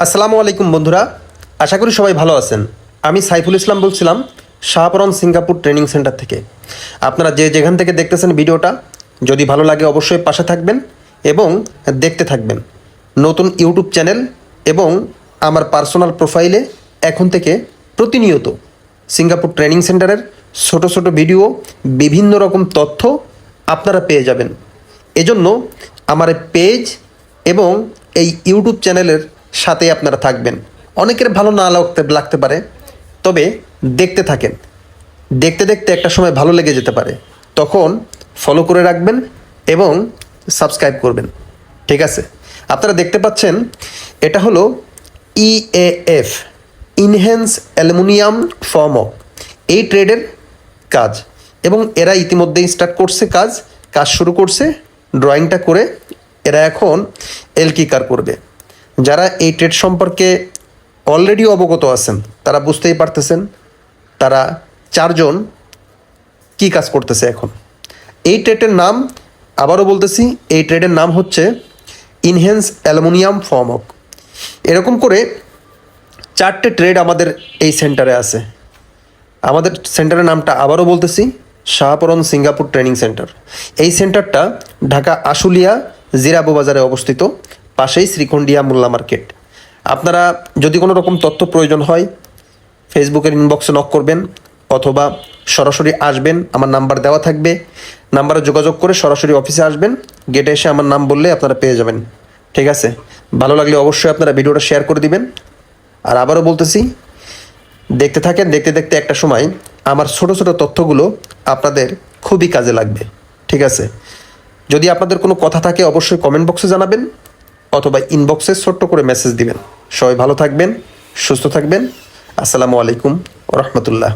আসসালামু আলাইকুম বন্ধুরা, আশা করি সবাই ভালো আছেন। আমি সাইফুল ইসলাম বলছিলাম শাহপরন সিঙ্গাপুর ট্রেনিং সেন্টার থেকে। আপনারা যে যেখান থেকে দেখতেছেন ভিডিওটা, যদি ভালো লাগে অবশ্যই পাশে থাকবেন এবং দেখতে থাকবেন। নতুন ইউটিউব চ্যানেল এবং আমার পার্সোনাল প্রোফাইলে এখন থেকে প্রতিনিয়ত সিঙ্গাপুর ট্রেনিং সেন্টারের ছোট ছোট ভিডিও, বিভিন্ন রকম তথ্য আপনারা পেয়ে যাবেন। এজন্য আমার পেজ এবং এই ইউটিউব চ্যানেলের সাথে আপনারা থাকবেন। অনেকের ভালো না লাগতে লাগতে পারে, তবে দেখতে থাকেন। দেখতে দেখতে একটা সময় ভালো লেগে যেতে পারে। তখন ফলো করে রাখবেন এবং সাবস্ক্রাইব করবেন। ঠিক আছে? আপনারা দেখতে পাচ্ছেন, এটা হলো ইএএফ ইনহেন্স অ্যালুমিনিয়াম ফর্মক এই ট্রেডের কাজ। এবং এরা ইতিমধ্যেই স্টার্ট করছে কাজ কাজ শুরু করছে ড্রয়িংটা করে। এরা এখন এলকিকার করবে। যারা এই ট্রেড সম্পর্কে অলরেডি অবগত আছেন, তারা বুঝতেই পারতেছেন তারা চারজন কি কাজ করতেছে এখন। এই ট্রেডের নাম আবারও বলতেছি, এই ট্রেডের নাম হচ্ছে ইনহেন্স অ্যালুমিনিয়াম ফর্মক এরকম করে চারটে ট্রেড আমাদের এই সেন্টারে আছে। আমাদের সেন্টারের নামটা আবারও বলতেছি শাহপরন সিঙ্গাপুর ট্রেনিং সেন্টার। এই সেন্টারটা ঢাকা আশুলিয়া জিরাবো বাজারে অবস্থিত। পাশেই শ্রীখণ্ডিয়া মোল্লা মার্কেট। আপনারা যদি কোনো রকম তথ্য প্রয়োজন হয়, ফেসবুকের ইনবক্সে নক করবেন অথবা সরাসরি আসবেন, আমার নাম্বার দেওয়া থাকবে। নাম্বারে যোগাযোগ করে সরাসরি অফিসে আসবেন, গেটে এসে আমার নাম বললে আপনারা পেয়ে যাবেন। ঠিক আছে? ভালো লাগলে অবশ্যই আপনারা ভিডিওটা শেয়ার করে দিবেন। আর আবারও বলতেছি, দেখতে থাকেন, দেখতে দেখতে একটা সময় আমার ছোট ছোট তথ্যগুলো আপনাদের খুবই কাজে লাগবে। ঠিক আছে? যদি আপনাদের কোনো কথা থাকে, অবশ্যই কমেন্ট বক্সে জানাবেন। অথবা ইনবক্সে ছোট্ট করে মেসেজ দিবেন। সবাই ভালো থাকবেন সুস্থ থাকবেন। আসসালামু আলাইকুম রহমতুল্লাহ।